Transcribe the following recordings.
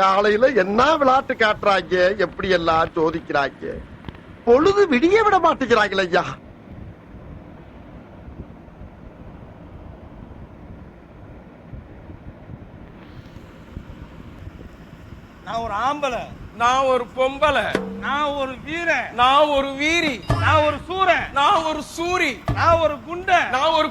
காலையில என்ன விளையாட்டு காட்டுறாங்க? எப்படி எல்லாம் சோதிக்கிறாங்க? பொழுது விடிய விட மாட்டேங்கிறாங்களே ஐயா. நான் ஒரு ஆம்பளை. நான் ஒரு பொம்பளை. நான் ஒரு வீரன் நான் ஒரு வீரி. நான் ஒரு சூரன். நான் ஒரு சூரி. நான் ஒரு குண்டன். நான் ஒரு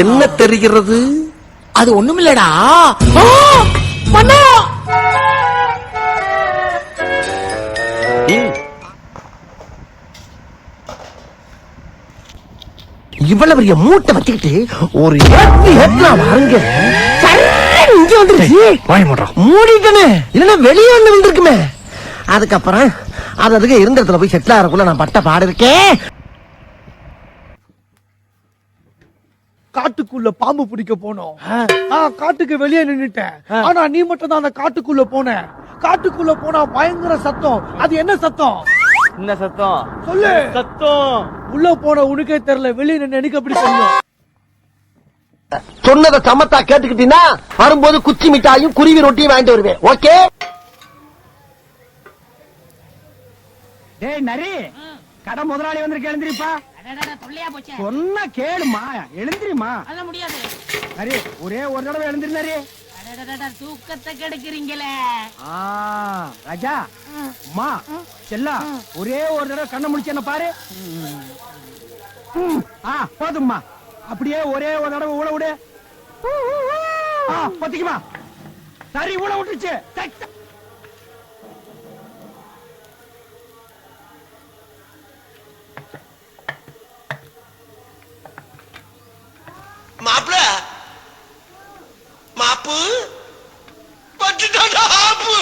என்ன தெரிகிறது? அது ஒண்ணுமில்லடா! மண்ணா! இவ்வளவு பெரிய மூட்டை வச்சுக்கிட்டு ஒரு ஏத்தலாம் பாருங்க சர்ன்னு இங்க வந்துருச்சு. வாய் மூடுறோம் மூடிட்டனே. இல்லன்னா வெளியே ஒண்ணு வந்திருக்குமே அதுக்கப்புறம் அது அதுக்கு இருந்த இடத்துல போய் செட்டில் ஆகிறக்குள்ள நான் பட்ட பாடு இருக்கேன் காட்டுக்குள்ள பாம்பு பிடிக்க போனோம். நான் காட்டுக்கு வெளியே நின்னுட்டேன். ஆனா நீ மட்டும் தான் அந்த காட்டுக்குள்ள போன காட்டுக்குள்ள போனா பயங்கர சத்தம். அது என்ன சத்தம்? என்ன சத்தம்? சொல்லு. சத்தம்? உள்ள போன உனக்கே தெரியல. வெளியே நின்னு எனக்கு எப்படி தெரியும்? சொன்னதை சமத்தா கேட்டுக்கிட்டீங்கன்னா வரும்போது குச்சி மிட்டாயும் குருவி ரொட்டியும் வாங்கிட்டு வருவேன். ஓகே? டேய் நரி. கடை முதலாளி வந்திருக்க எழுந்திரிப்பா. சொன்னா கேளுமா. எழுந்திரிமா. முடியாது. நரி ஒரே ஒரு தடவை எழுந்திரி நரி. தூக்கத்தை கெடுக்கிறீங்களே. ராஜா அம்மா செல்லா ஒரே ஒரு தடவை கண்ணை முடிச்சு என்ன பாரு. ம், ஆ போதும்மா. அப்படியே ஒரே ஒரு தடவை ஊழ விடு. பத்திக்குமா. சரி ஊழ விட்டுச்சு மாப்பிள மாப்பு பட்டுட்டா ஆப்பு.